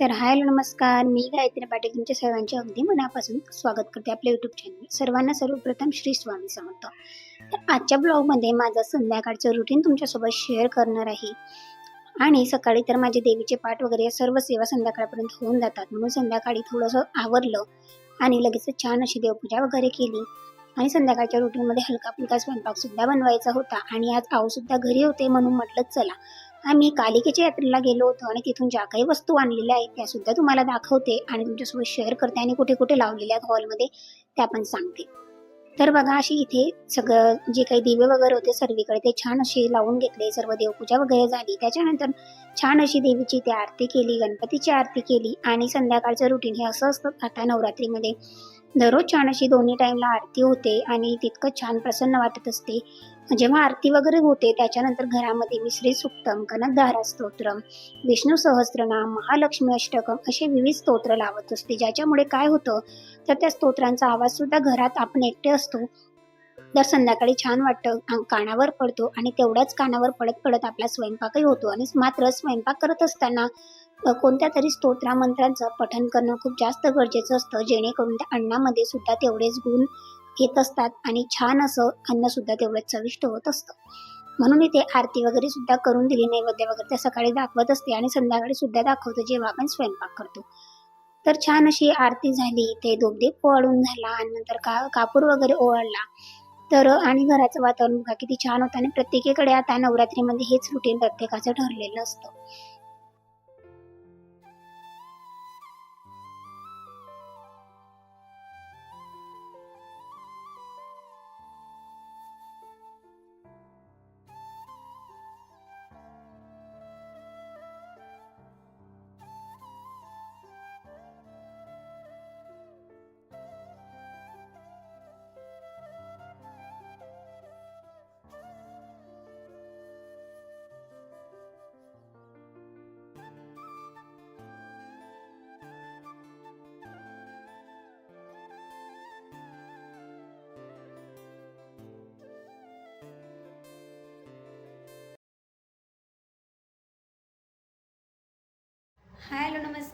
तर hi hello नमस्कार. मी गायत्री पाटील तुमच्या सर्वांचे अगदी मनापासून स्वागत करते आपल्या यूट्यूब चॅनल सर्वांना सर्वप्रथम श्री स्वामी समर्थ. तर आजच्या ब्लॉगमध्ये माझं संध्याकाळचं रुटीन तुमच्यासोबत शेअर करणार आहे. आणि सकाळी तर माझे देवीचे पाठ वगैरे या सर्व सेवा संध्याकाळपर्यंत होऊन जातात. म्हणून संध्याकाळी थोडंसं आवरलं आणि लगेच छान अशी देवपूजा वगैरे केली. आणि संध्याकाळच्या रुटीनमध्ये हलका फुलका स्वयंपाकसुद्धा बनवायचा होता. आणि आज आऊसुद्धा घरी होते म्हणून म्हटलं चला आम्ही कालिकेच्या यात्रेला गेलो होतो आणि तिथून ज्या काही वस्तू आणलेल्या आहेत त्या सुद्धा तुम्हाला दाखवते आणि तुमच्यासोबत शेअर करते आणि कुठे कुठे लावलेल्या आहेत हॉलमध्ये त्या पण सांगते. तर बघा अशी इथे सगळं जे काही दिवे वगैरे होते सर्वीकडे ते छान असे लावून घेतले सर्व देवपूजा वगैरे झाली. त्याच्यानंतर छान अशी देवीची ते आरती केली गणपतीची आरती केली आणि संध्याकाळचं रुटीन हे असं असतं आता नवरात्रीमध्ये दररोज छान अशी दोन्ही टाईमला आरती होते आणि तितकं छान प्रसन्न वाटत असते. जेव्हा आरती वगैरे होते त्याच्यानंतर घरामध्ये मी श्री सुक्तम कनकधारा स्तोत्रम विष्णू सहस्त्रनाम महालक्ष्मी अष्टकम असे विविध स्तोत्र लावत असते. ज्याच्यामुळे काय होतं तर त्या स्तोत्रांचा आवाज सुद्धा घरात आपण एकटे असतो. तर संध्याकाळी छान वाटतं कानावर पडतो आणि तेवढ्याच कानावर पडत पडत आपला स्वयंपाकही होतो. आणि मात्र स्वयंपाक करत असताना कोणत्या तरी स्तोत्रा मंत्रांचं करणं खूप जास्त गरजेचं असतं. जेणेकरून त्या अन्नामध्ये सुद्धा तेवढेच गुण घेत असतात आणि छान असं अन्न सुद्धा तेवढंच चविष्ट होत असतं. म्हणून इथे आरती वगैरे सुद्धा करून दिली नैवेद्य वगैरे त्या सकाळी दाखवत असते आणि संध्याकाळी सुद्धा दाखवतो जेव्हा आपण स्वयंपाक करतो. तर छान अशी आरती झाली ते धूपदीप पळून झाला आणि नंतर का कापूर वगैरे ओवाळला. तर आणि घराचं वातावरण बघा किती छान होतं आणि प्रत्येकीकडे आता नवरात्रीमध्ये हेच रुटीन प्रत्येकाचं ठरलेलं असतं.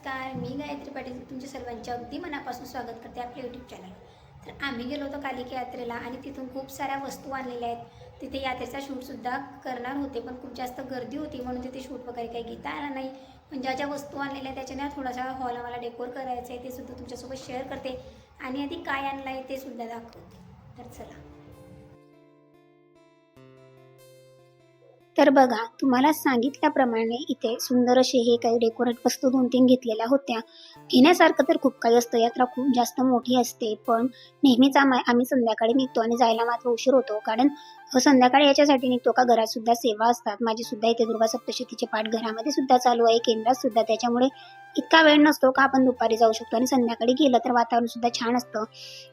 नमस्कार मी गायत्री पाटील तुमच्या सर्वांचे अगदी मनापासून स्वागत करते आपल्या यूट्यूब चॅनल तर आम्ही गेलो होतो कालिका यात्रेला आणि तिथून खूप साऱ्या वस्तू आणलेल्या आहेत. तिथे यात्रेचा शूटसुद्धा करणार होते पण खूप जास्त गर्दी होती म्हणून तिथे शूट वगैरे काही घेता आला नाही. पण ज्या ज्या वस्तू आणलेल्या आहेत त्याच्याने थोडासा हॉल आम्हाला डेकोर करायचा आहे ते सुद्धा तुमच्यासोबत शेअर करते. आणि आधी काय आणलं आहे ते सुद्धा दाखवते. तर चला. तर बघा तुम्हाला सांगितल्याप्रमाणे इथे सुंदर असे हे काही डेकोरेट वस्तू दोन तीन घेतलेल्या होत्या. घेण्यासारखं तर खूप काही असतं यात्रा खूप जास्त मोठी असते पण नेहमीच आम्हा आम्ही संध्याकाळी निघतो आणि जायला मात्र उशीर होतो कारण संध्याकाळी याच्यासाठी निघतो का घरात सुद्धा सेवा असतात. माझी सुद्धा इथे दुर्गा सप्तशतीचे पाठ घरामध्ये सुद्धा चालू आहे केंद्रात सुद्धा त्याच्यामुळे इतका वेळ नसतो का आपण दुपारी जाऊ शकतो आणि संध्याकाळी गेलं तर वातावरण सुद्धा छान असतं.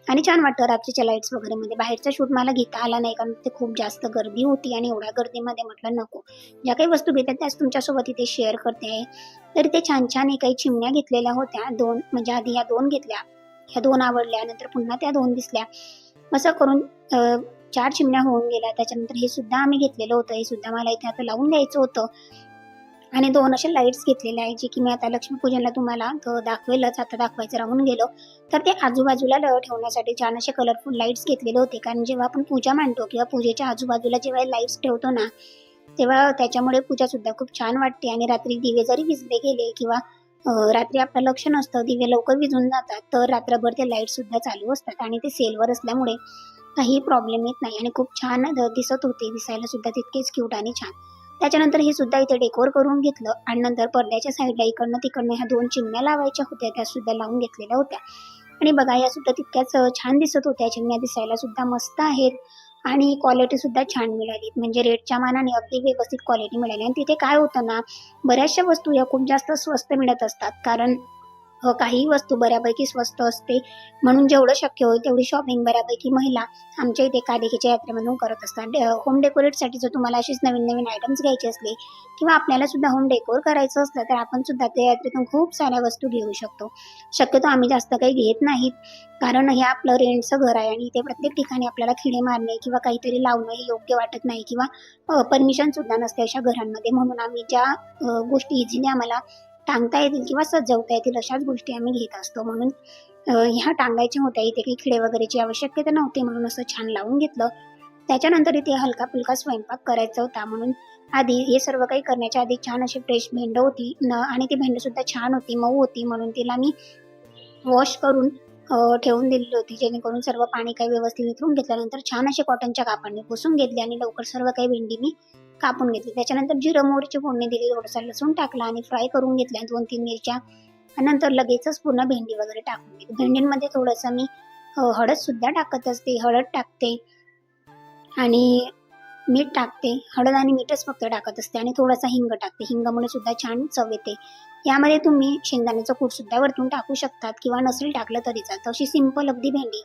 आणि छान वाटतं रात्रीच्या लाईट्स वगैरे मध्ये. बाहेरचा शूट मला घेता आला नाही कारण ते खूप जास्त गर्दी होती आणि एवढ्या गर्दीमध्ये म्हटलं नको. ज्या काही वस्तू घेतात त्याच तुमच्यासोबत इथे शेअर करते. आहे तर इथे छान छान हे काही चिमण्या घेतलेल्या होत्या. दोन म्हणजे आधी या दोन घेतल्या. ह्या दोन आवडल्या. नंतर पुन्हा त्या दोन दिसल्या. असं करून चार चिमण्या होऊन गेल्या. त्याच्यानंतर हे सुद्धा आम्ही घेतलेलं होतं. हे सुद्धा मला इथे आता लावून द्यायचं होतं. आणि दोन असे लाईट्स घेतलेले आहेत जे की मी आता लक्ष्मीपूजनला तुम्हाला दाखवेलच. आता दाखवायचं राहून गेलो. तर ते आजूबाजूला ल ठेवण्यासाठी छान असे कलरफुल लाईट्स घेतलेले होते. कारण जेव्हा आपण पूजा मांडतो किंवा पूजेच्या आजूबाजूला जेव्हा लाईट्स ठेवतो ना तेव्हा त्याच्यामुळे पूजा सुद्धा खूप छान वाटते. आणि रात्री दिवे जरी विजले गेले किंवा रात्री आपलं लक्ष नसतं दिवे लवकर विजून जातात तर रात्रभर ते लाइट सुद्धा चालू असतात. आणि ते सेलवर असल्यामुळे काही प्रॉब्लेम येत नाही. आणि खूप छान दिसत होते. दिसायला सुद्धा तितकेच क्यूट आणि छान. त्याच्यानंतर हे सुद्धा इथे डेकोर करून घेतलं आणि नंतर पडद्याच्या साईडला इकडनं तिकडनं ह्या दोन चिमण्या लावायच्या होत्या त्या सुद्धा लावून घेतलेल्या होत्या. आणि बघा या सुद्धा तितक्याच छान दिसत होत्या. चिमण्या दिसायला सुद्धा मस्त आहेत. आणि क्वालिटी सुद्धा छान मिळाली म्हणजे रेटच्या मानाने अगदी व्यवस्थित क्वालिटी मिळाली. आणि तिथे काय होतं ना बऱ्याचशा वस्तू या खूप जास्त स्वस्त मिळत असतात. कारण काही वस्तू बऱ्यापैकी स्वस्त असते. म्हणून जेवढं शक्य होईल तेवढी शॉपिंग बऱ्यापैकी महिला आमच्या इथे कालिकेच्या यात्रेमधून करत असतात. होम डेकोरेटसाठी जर तुम्हाला अशीच नवीन नवीन आयटम्स घ्यायचे असले किंवा आपल्याला सुद्धा होम डेकोर करायचं असलं तर आपण सुद्धा त्या यात्रेतून खूप साऱ्या वस्तू घेऊ शकतो. शक्यतो आम्ही जास्त काही घेत नाहीत. कारण हे आपलं रेंटचं घर आहे आणि इथे प्रत्येक ठिकाणी आपल्याला खिडे मारणे किंवा काहीतरी लावणं हे योग्य वाटत नाही किंवा परमिशन सुद्धा नसते अशा घरांमध्ये. म्हणून आम्ही ज्या गोष्टी इझिली आम्हाला टांगता येतील किंवा सजवता येतील अशाच गोष्टी आम्ही घेत असतो. म्हणून ह्या टांगायच्या होत्या. इथे काही खिळे वगैरेची आवश्यकता नव्हती. म्हणून असं छान लावून घेतलं. त्याच्यानंतर इथे हलका फुलका स्वयंपाक करायचा होता. म्हणून आधी हे सर्व काही करण्याच्या आधी छान अशी फ्रेश भेंड होती. न आणि ती भेंड सुद्धा छान होती. मऊ होती. म्हणून तिला मी वॉश करून ठेवून दिलेली होती. जेणेकरून सर्व पाणी काही व्यवस्थित वितरून घेतल्यानंतर छान असे कॉटनच्या कापडने पुसून घेतले आणि लवकर सर्व काही भेंडी मी कापून घेतली. त्याच्यानंतर जिरं मोहरीची फोडणी दिली थोडासा लसूण टाकला आणि फ्राय करून घेतल्या. दोन तीन मिरच्या. नंतर लगेचच पूर्ण भेंडी वगैरे टाकून घेते भेंडींमध्ये थोडंसं मी हळद सुद्धा टाकत असते. हळद टाकते. आणि मीठ टाकते. हळद आणि मीठच फक्त टाकत असते. आणि थोडासा हिंग टाकते. हिंगामुळे सुद्धा छान चव येते. यामध्ये तुम्ही शेंगदाण्याचं कूट सुद्धा वरतून टाकू शकतात. किंवा नसेल टाकलं तरी चालतं. अशी सिंपल अगदी भेंडी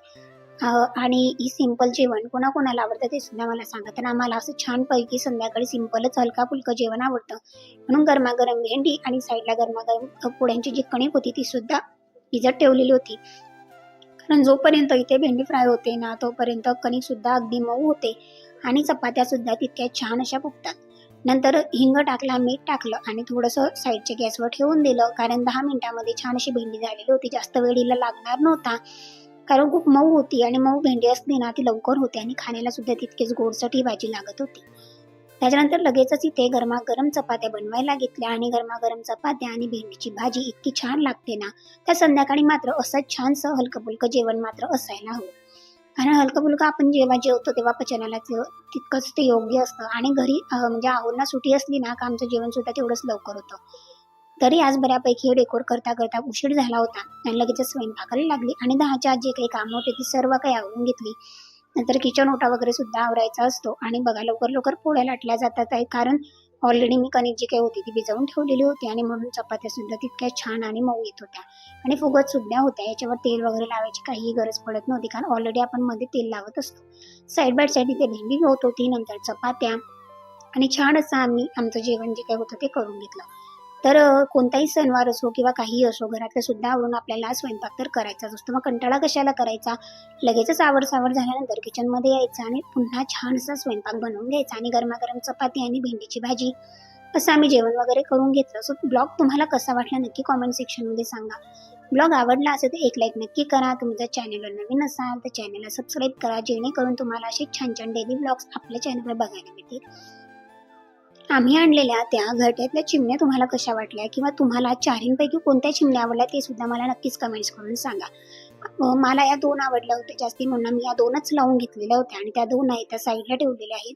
आणि ही सिंपल जेवण कोणाकोणाला आवडतं ते सुद्धा मला सांगा. तर आम्हाला असं छानपैकी संध्याकाळी सिंपलच हलका फुलकं जेवण आवडतं. म्हणून गरमागरम भेंडी आणि साईडला गरमागरम पोळ्यांची जी कणिक होती ती सुद्धा भिजत ठेवलेली होती. कारण जोपर्यंत इथे भेंडी फ्राय होते ना तोपर्यंत कणिक सुद्धा अगदी मऊ होते आणि चपात्या सुद्धा तितक्या छान अशा फुगतात. नंतर हिंग टाकला मीठ टाकलं आणि थोडंसं साईडच्या गॅसवर ठेवून दिलं. कारण दहा मिनिटामध्ये छान अशी भेंडी झालेली होती. जास्त वेळीला लागणार नव्हता. कारण खूप मऊ होती आणि मऊ भेंडी असली ना ती लवकर होते आणि खाण्याला सुद्धा तितकीच गोडसट ही भाजी लागत होती. त्याच्यानंतर लगेचच इथे गरमागरम चपात्या बनवायला घेतल्या आणि गरमागरम चपात्या आणि भेंडीची भाजी इतकी छान लागते ना त्या संध्याकाळी मात्र असं छानसं हलकं फुलकं जेवण मात्र असायला हवं. कारण हलकं फुलकं आपण जेव्हा जेवतो तेव्हा पचनाला तितकंच ते योग्य असतं आणि घरी म्हणजे आवडना सुटी असली ना का आमचं जेवण सुद्धा तेवढंच लवकर होतं. तरी आज बऱ्यापैकी हे डेकोर करता करता उशीर झाला होता. आणि लगेच स्वयंपाकाला लागली आणि दहाच्या आत जे काही कामं होते ती सर्व काही आवरून घेतली. नंतर किचन ओटा वगैरे सुद्धा आवरायचा असतो आणि बघा लवकर लवकर पोळ्या लाटल्या जातात आहे कारण ऑलरेडी मी कणिक जी काही होती ती भिजवून ठेवलेली होती आणि म्हणून चपात्या सुद्धा तितक्या छान आणि मऊ येत होत्या. आणि फुगत सुद्धा होत्या. याच्यावर तेल वगैरे लावायची काहीही गरज पडत नव्हती कारण ऑलरेडी आपण मध्ये तेल लावत असतो. साईड बाय साईड इथे भेंडी होत होती नंतर चपात्या. आणि छान असं आम्ही आमचं जेवण जे काही होतं ते करून घेतलं. तर कोणताही सणवार असो किंवा काही असो घरातलं सुद्धा आवडून आपल्याला स्वयंपाक तर करायचाच असतो. मग कंटाळा कशाला करायचा? लगेचच आवड सावड झाल्यानंतर किचनमध्ये यायचं आणि पुन्हा छानसा स्वयंपाक बनवून घ्यायचा आणि गरमागरम चपाती आणि भेंडीची भाजी असं आम्ही जेवण वगैरे करून घेतलं. सो ब्लॉग तुम्हाला कसा वाटला नक्की कॉमेंट सेक्शनमध्ये सांगा. ब्लॉग आवडला असेल तर एक लाईक नक्की करा. तुम्ही जर चॅनलवर नवीन असाल तर चॅनलला सबस्क्राईब करा. जेणेकरून तुम्हाला असे छान छान डेली ब्लॉग्स आपल्या चॅनलवर बघायला मिळतील. आम्ही आणलेल्या त्या घरट्यातल्या चिमण्या तुम्हाला कशा वाटल्या? किंवा तुम्हाला चारींपैकी कोणत्या चिमण्या आवडल्या ते सुद्धा मला नक्कीच कमेंट्स करून सांगा. मला या दोन आवडल्या होत्या जास्ती म्हणून मी या दोनच लावून घेतलेल्या होत्या आणि त्या दोन आहेत त्या साईडला ठेवलेल्या आहेत.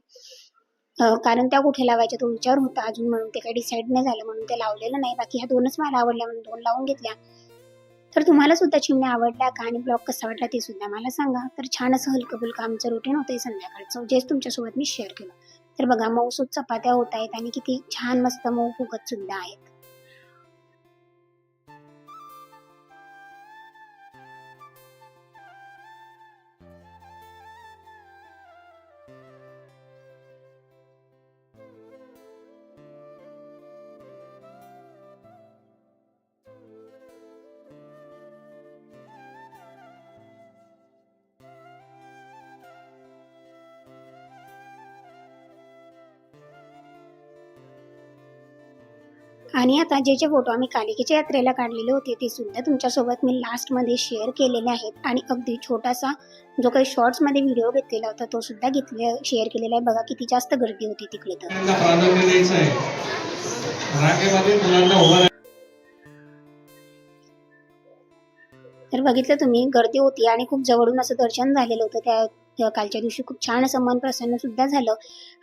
कारण त्या कुठे लावायच्या तो विचार होता अजून म्हणून ते काही डिसाईड नाही झालं म्हणून ते लावलेलं नाही. बाकी ह्या दोनच मला आवडल्या म्हणून दोन लावून घेतल्या. तर तुम्हाला सुद्धा चिमण्या आवडल्या का आणि ब्लॉग कसा वाटला ते सुद्धा मला सांगा. तर छान असं हलकं फुलकं आमचं रुटीन होतं संध्याकाळचं. जेच तुमच्यासोबत मी शेअर केलं. तर बघा मऊसूत चपात्या होत आहेत आणि किती छान मस्त मऊ फुगत सुद्धा आहेत. आणि आता जे जे फोटो आम्ही कालिकेच्या यात्रेला काढलेले होते ते सुद्धा तुमच्यासोबत मी लास्टमध्ये शेअर केलेले आहेत. आणि अगदी छोटासा जो काही शॉर्ट्समध्ये व्हिडिओ घेतलेला होता तो सुद्धा घेतले शेअर केलेला आहे. बघा किती जास्त गर्दी होती तिकडे तर. तर बघितलं तुम्ही गर्दी होती आणि खूप जवळून असं दर्शन झालेलं होतं त्या त्या कालच्या दिवशी खूप छान असं मन प्रसन्न सुद्धा झालं.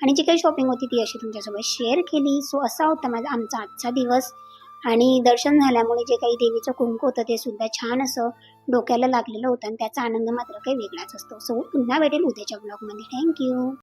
आणि जी काही शॉपिंग होती ती अशी तुमच्यासोबत शेअर केली. सो असा होता माझा आमचा आजचा दिवस. आणि दर्शन झाल्यामुळे जे काही देवीचं कुंकू होतं ते सुद्धा छान असं डोक्याला लागलेलं होतं. आणि त्याचा आनंद मात्र काही वेगळाच असतो. सो पुन्हा भेटेल उद्याच्या ब्लॉगमध्ये थँक्यू